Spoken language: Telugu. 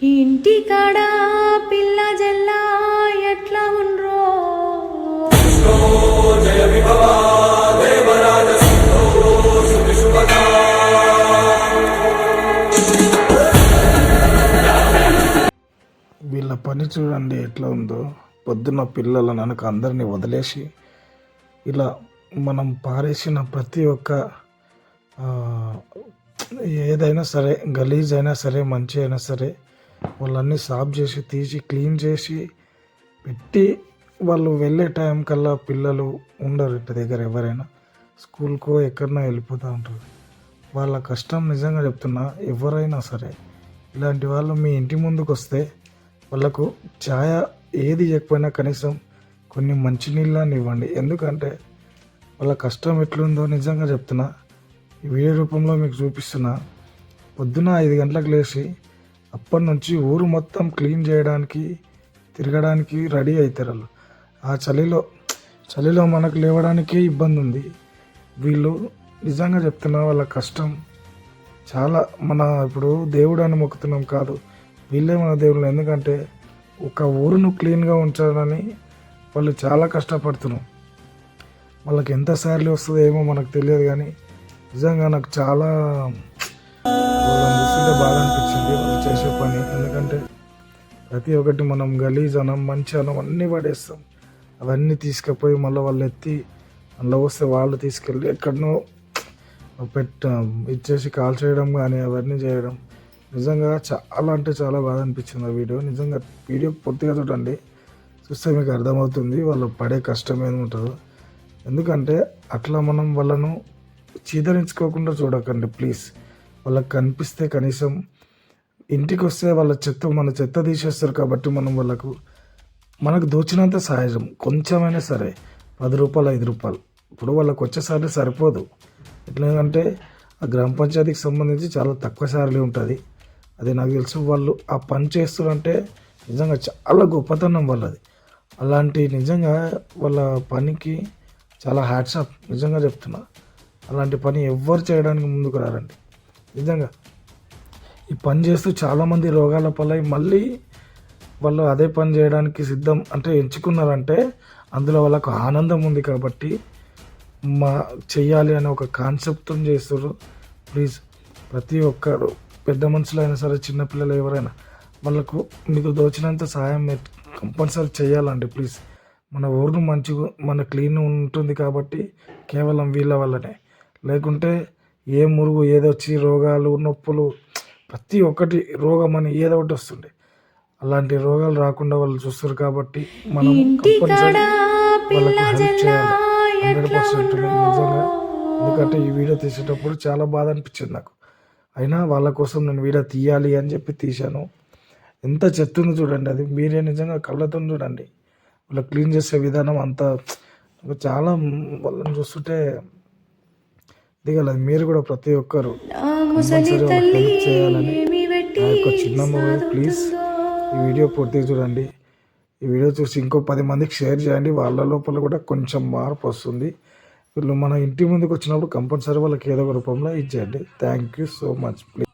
ఇంటి కాడ పిల్ల జల్ల ఎట్లా ఉండ్రో? వీళ్ళ పని చూడండి ఎట్లా ఉందో. పొద్దున్న పిల్లల ననక అందరినీ వదిలేసి ఇలా మనం పారేసిన ప్రతి ఒక్క ఏదైనా సరే గలీజ్ అయినా సరే మంచి అయినా సరే వాళ్ళన్నీ సాఫ్ చేసి తీసి క్లీన్ చేసి పెట్టి వాళ్ళు వెళ్ళే టైం కల్లా పిల్లలు ఉండరు ఇంటి దగ్గర ఎవరైనా. స్కూల్కో ఎక్కడన్నా వెళ్ళిపోతూ ఉంటారు. వాళ్ళ కష్టం నిజంగా చెప్తున్నా ఎవరైనా సరే ఇలాంటి వాళ్ళు మీ ఇంటి ముందుకు వస్తే వాళ్ళకు ఛాయ ఏది ఇవ్వకపోయినా కనీసం కొన్ని మంచినీళ్ళని ఇవ్వండి. ఎందుకంటే వాళ్ళ కష్టం ఎట్లుందో నిజంగా చెప్తున్నా. ఈ వీడియో రూపంలో మీకు చూపిస్తున్నా పొద్దున ఐదు గంటలకు లేచి అప్పటి నుంచి ఊరు మొత్తం క్లీన్ చేయడానికి తిరగడానికి రెడీ అవుతారు వాళ్ళు. ఆ చలిలో చలిలో మనకు లేవడానికే ఇబ్బంది ఉంది వీళ్ళు నిజంగా చెప్తున్నా వాళ్ళ కష్టం చాలా మన ఇప్పుడు దేవుడు అని మొక్కుతున్నాం కాదు. వీళ్ళే మన దేవుళ్ళు. ఎందుకంటే ఒక ఊరును క్లీన్గా ఉంచాలని వాళ్ళు చాలా కష్టపడుతున్నాం వాళ్ళకి ఎంత శాలరీ వస్తుందో ఏమో మనకు తెలియదు కానీ నిజంగా నాకు చాలా చూస్తుంటే బాధ అనిపించింది వాళ్ళు చేసే పని. ఎందుకంటే ప్రతి ఒక్కటి మనం గలీజ్ అనం మంచి అనం అన్నీ పడేస్తాం. అవన్నీ తీసుకుపోయి మళ్ళీ వాళ్ళు ఎత్తి అందులో వస్తే వాళ్ళు తీసుకెళ్ళి ఎక్కడనో పెట్ట ఇచ్చేసి కాల్ చేయడం కానీ అవన్నీ చేయడం. నిజంగా చాలా అంటే చాలా బాధ అనిపించింది ఆ వీడియో. నిజంగా వీడియో పూర్తిగా చూడండి. చూస్తే మీకు అర్థమవుతుంది వాళ్ళు పడే కష్టం ఏముంటుందో. ఎందుకంటే అట్లా మనం వాళ్ళను చీదరించుకోకుండా చూడకండి ప్లీజ్. వాళ్ళకి కనిపిస్తే కనీసం ఇంటికి వస్తే వాళ్ళ చెత్త మన చెత్త తీసేస్తారు కాబట్టి మనం వాళ్ళకు మనకు దోచినంత సహాయం కొంచెమైనా సరే పది రూపాయలు ఐదు రూపాయలు. ఇప్పుడు వాళ్ళకి వచ్చేసారి సరిపోదు. ఎట్లంటే ఆ గ్రామ పంచాయతీకి సంబంధించి చాలా తక్కువ శాలరీ ఉంటుంది. అది నాకు తెలుసు వాళ్ళు ఆ పని చేస్తారంటే నిజంగా చాలా గొప్పతనం వాళ్ళది. అలాంటి నిజంగా వాళ్ళ పనికి చాలా హ్యాట్సాప్ నిజంగా చెప్తున్నా. అలాంటి పని ఎవ్వరు చేయడానికి ముందుకు రారండి. నిజంగా. ఈ పని చేస్తూ చాలామంది రోగాల పాలై మళ్ళీ వాళ్ళు అదే పని చేయడానికి సిద్ధం అంటే ఎంచుకున్నారంటే అందులో వాళ్ళకు ఆనందం ఉంది కాబట్టి మా చెయ్యాలి అనే ఒక కాన్సెప్ట్తో చేస్తారు ప్లీజ్ ప్రతి ఒక్కరు పెద్ద మనుషులు అయినా సరే చిన్నపిల్లలు ఎవరైనా వాళ్ళకు మీకు దోచినంత సహాయం కంపల్సరీ చేయాలండి ప్లీజ్. మన ఊరు మంచిగా మన క్లీన్ ఉంటుంది కాబట్టి కేవలం వీళ్ళ వల్లనే. లేకుంటే ఏ మురుగు ఏదొచ్చి రోగాలు నొప్పులు ప్రతి ఒక్కటి రోగం అని ఏదో ఒకటి వస్తుంది అలాంటి రోగాలు రాకుండా వాళ్ళు చూస్తారు కాబట్టి మనం వాళ్ళకు హెల్ప్ చేయాలి. హండ్రెడ్ పర్సెంట్ నిజంగా ఎందుకంటే ఈ వీడియో తీసేటప్పుడు చాలా బాధ అనిపించింది నాకు. అయినా వాళ్ళ కోసం నేను వీడియో తీయాలి అని చెప్పి తీశాను. ఎంత చెత్త ఉందో చూడండి అది. మీరే నిజంగా కళ్ళతో చూడండి. వాళ్ళు క్లీన్ చేసే విధానం అంతా. చాలా వాళ్ళని చూస్తుంటే దిగలేదు మీరు కూడా ప్రతి ఒక్కరు. చేయాలని నా యొక్క చిన్న మూవీ ప్లీజ్ ఈ వీడియో పూర్తిగా చూడండి. ఈ వీడియో చూసి ఇంకో పది మందికి షేర్ చేయండి. వాళ్ళ లోపల కూడా కొంచెం మార్పు వస్తుంది. వీళ్ళు మన ఇంటి ముందుకు వచ్చినప్పుడు కంపల్సరీ వాళ్ళకి ఏదో ఒక రూపంలో ఇచ్చేయండి. Thank you so much please